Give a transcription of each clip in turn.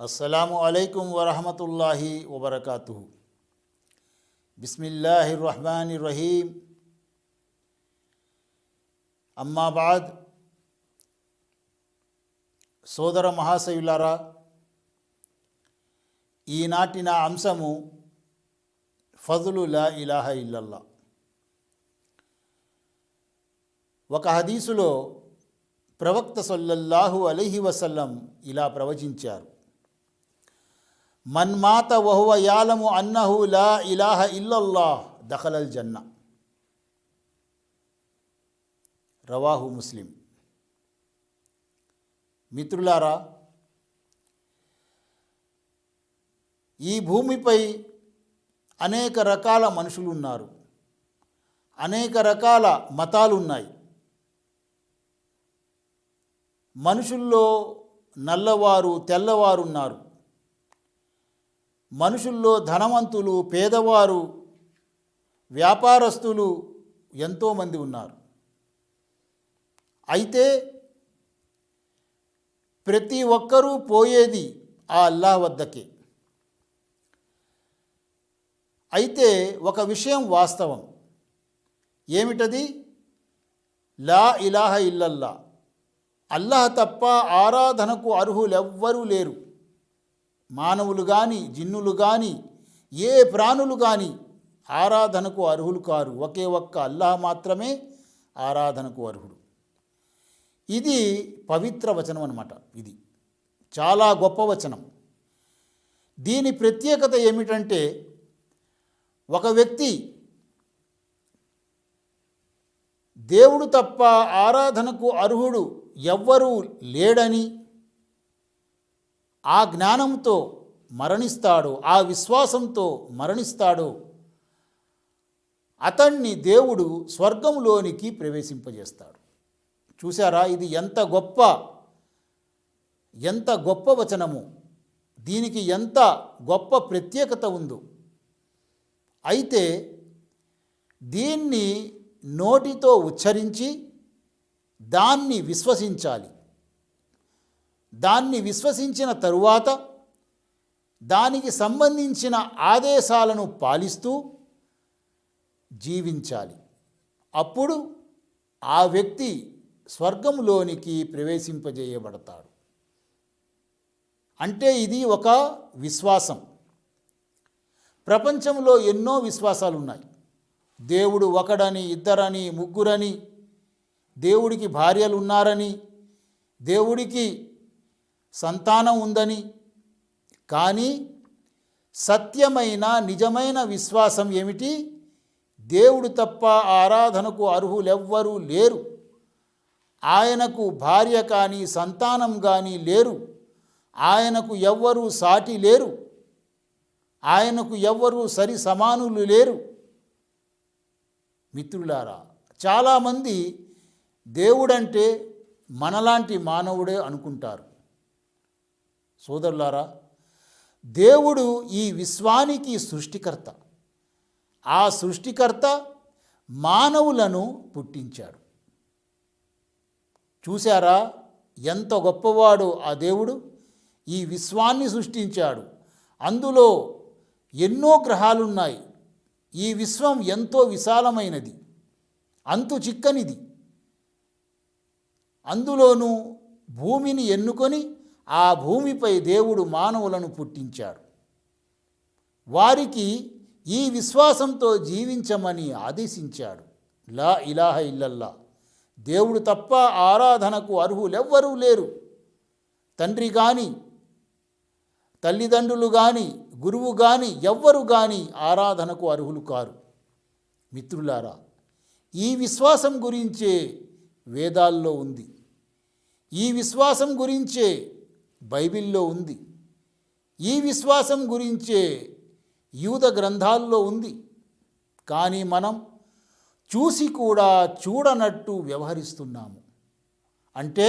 అస్సలాము అలైకుం వరహమతుల్లాహి వబర్కాతు బిస్మిల్లాహి రహమాన్ రహీం అమ్మాబాద్ సోదర మహాశయులారా ఈనాటి నా అంశము ఫజులు లా ఇలాహ ఇల్లల్లా. ఒక హదీసులో ప్రవక్త సల్లల్లాహు అలైహి వసల్లం ఇలా ప్రవచించారు. మన్మాత వహువ యాలము అన్నహు లా ఇలాహ ఇల్లల్లా దఖలల్ జన్న. రవాహు ముస్లిం. మిత్రులారా ఈ భూమిపై అనేక రకాల మనుషులు ఉన్నారు అనేక రకాల మతాలు ఉన్నాయి మనుషుల్లో నల్లవారు తెల్లవారు ఉన్నారు మనుషుల్లో ధనవంతులు పేదవారు వ్యాపారస్తులు ఎంతోమంది ఉన్నారు. అయితే ప్రతి ఒక్కరూ పోయేది ఆ అల్లాహ్ వద్దకే. అయితే ఒక విషయం వాస్తవం. ఏమిటది? లా ఇలాహ ఇల్లల్లా. అల్లాహ్ తప్ప ఆరాధనకు అర్హులెవ్వరూ లేరు. మానవులు కానీ జిన్నులు కానీ ఏ ప్రాణులు కానీ ఆరాధనకు అర్హులు కారు. ఒకే ఒక్క అల్లాహ్ మాత్రమే ఆరాధనకు అర్హుడు. ఇది పవిత్ర వచనం అనమాట ఇది. చాలా గొప్ప వచనం. దీని ప్రత్యేకత ఏమిటంటే ఒక వ్యక్తి దేవుడు తప్ప ఆరాధనకు అర్హుడు ఎవ్వరూ లేడని ఆ జ్ఞానంతో మరణిస్తాడో ఆ విశ్వాసంతో మరణిస్తాడో. అతన్ని దేవుడు స్వర్గంలోనికి ప్రవేశింపజేస్తాడు. చూసారా ఇది ఎంత గొప్ప ఎంత గొప్ప వచనము. దీనికి ఎంత గొప్ప ప్రత్యేకత ఉందో. అయితే దీన్ని నోటితో ఉచ్చరించి దాన్ని విశ్వసించాలి. దాన్ని విశ్వసించిన తరువాత దానికి సంబంధించిన ఆదేశాలను పాలిస్తూ జీవించాలి. అప్పుడు ఆ వ్యక్తి స్వర్గంలోనికి ప్రవేశింపజేయబడతాడు. అంటే ఇది ఒక విశ్వాసం. ప్రపంచంలో ఎన్నో విశ్వాసాలు ఉన్నాయి దేవుడు ఒకడని ఇద్దరని ముగ్గురని దేవుడికి భార్యలు ఉన్నారని దేవుడికి సంతానం ఉందని. కానీ సత్యమైన నిజమైన విశ్వాసం ఏమిటి? దేవుడు తప్ప ఆరాధనకు అర్హులెవ్వరూ లేరు. ఆయనకు భార్య కానీ సంతానం కానీ లేరు. ఆయనకు ఎవ్వరూ సాటి లేరు. ఆయనకు ఎవ్వరూ సరి సమానులు లేరు. మిత్రులారా చాలామంది దేవుడంటే మనలాంటి మానవుడే అనుకుంటారు. సోదరులారా దేవుడు ఈ విశ్వానికి సృష్టికర్త. ఆ సృష్టికర్త మానవులను పుట్టించాడు. చూశారా ఎంత గొప్పవాడు ఆ దేవుడు. ఈ విశ్వాన్ని సృష్టించాడు. అందులో ఎన్నో గ్రహాలున్నాయి. ఈ విశ్వం ఎంతో విశాలమైనది. అంతు చిక్కనిది. అందులోనూ భూమిని ఎన్నుకొని ఆ భూమిపై దేవుడు మానవులను పుట్టించాడు. వారికి ఈ విశ్వాసంతో జీవించమని ఆదేశించాడు. లా ఇలాహ ఇల్లల్లా. దేవుడు తప్ప ఆరాధనకు అర్హులెవ్వరూ లేరు. తండ్రి కానీ తల్లిదండ్రులు కానీ గురువు కానీ ఎవ్వరు కానీ ఆరాధనకు అర్హులు కారు. మిత్రులారా ఈ విశ్వాసం గురించే వేదాల్లో ఉంది. ఈ విశ్వాసం గురించే బైబిల్లో ఉంది. ఈ విశ్వాసం గురించే యూద గ్రంథాల్లో ఉంది. కానీ మనం చూసి కూడా చూడనట్టు వ్యవహరిస్తున్నాము. అంటే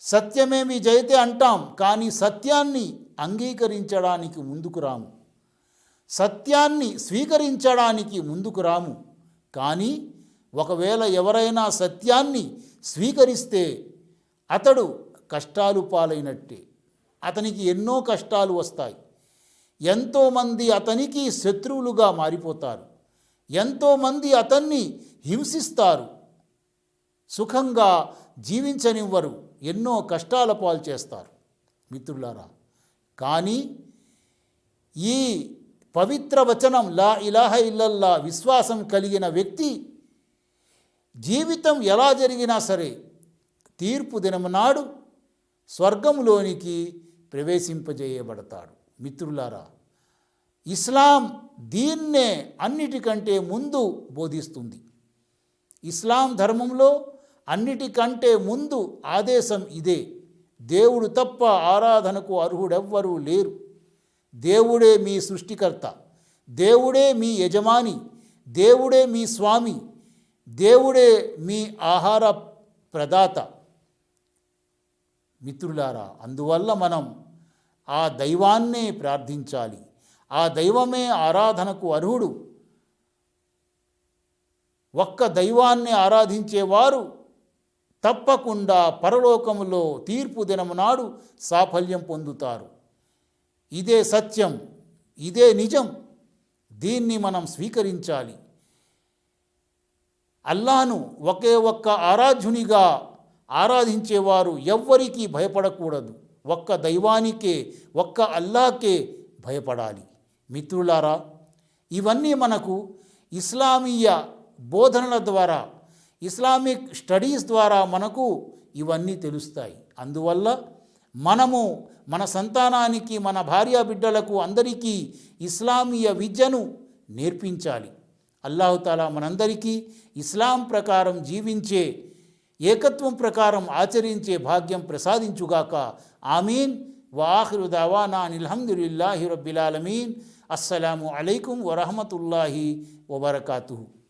సత్యమేమి జయితే అంటాం కానీ సత్యాన్ని అంగీకరించడానికి ముందుకు రాము. సత్యాన్ని స్వీకరించడానికి ముందుకు రాము. కానీ ఒకవేళ ఎవరైనా సత్యాన్ని స్వీకరిస్తే అతడు కష్టాలు పాలైనట్టే. అతనికి ఎన్నో కష్టాలు వస్తాయి. ఎంతోమంది అతనికి శత్రువులుగా మారిపోతారు. ఎంతోమంది అతన్ని హింసిస్తారు. సుఖంగా జీవించనివ్వరు. ఎన్నో కష్టాల పాలు చేస్తారు. మిత్రులారా కానీ ఈ పవిత్ర వచనం లా ఇలాహ ఇల్లల్లా విశ్వాసం కలిగిన వ్యక్తి జీవితం ఎలా జరిగినా సరే తీర్పు దినము నాడు స్వర్గంలోనికి ప్రవేశింపజేయబడతాడు. మిత్రులారా ఇస్లాం దీన్నే అన్నిటికంటే ముందు బోధిస్తుంది. ఇస్లాం ధర్మంలో అన్నిటికంటే ముందు ఆదేశం ఇదే. దేవుడు తప్ప ఆరాధనకు అర్హుడెవ్వరూ లేరు. దేవుడే మీ సృష్టికర్త. దేవుడే మీ యజమాని. దేవుడే మీ స్వామి. దేవుడే మీ ఆహార ప్రదాత. మిత్రులారా అందువల్ల మనం ఆ దైవాన్నే ప్రార్థించాలి. ఆ దైవమే ఆరాధనకు అర్హుడు. ఒక్క దైవాన్ని ఆరాధించేవారు తప్పకుండా పరలోకములో తీర్పు దినమునాడు సాఫల్యం పొందుతారు. ఇదే సత్యం ఇదే నిజం. దీన్ని మనం స్వీకరించాలి. అల్లాను ఒకే ఒక్క ఆరాధ్యునిగా ఆరాధించేవారు ఎవ్వరికీ భయపడకూడదు. ఒక్క దైవానికే ఒక్క అల్లాకే భయపడాలి. మిత్రులారా ఇవన్నీ మనకు ఇస్లామీయ బోధనల ద్వారా ఇస్లామిక్ స్టడీస్ ద్వారా మనకు ఇవన్నీ తెలుస్తాయి. అందువల్ల మనము మన సంతానానికి మన భార్య బిడ్డలకు అందరికీ ఇస్లామీయ విద్యను నేర్పించాలి. అల్లాహుతాలా మనందరికీ ఇస్లాం ప్రకారం జీవించే ఏకత్వం ప్రకారం ఆచరించే భాగ్యం ప్రసాదించుగాక. ఆమీన్. వాహిరు దావానా అనిల్హమ్దుల్లాహి రబ్బిలాలమీన్ అస్సలాము అలైకుం వరహమతుల్లాహి వబర్కాతు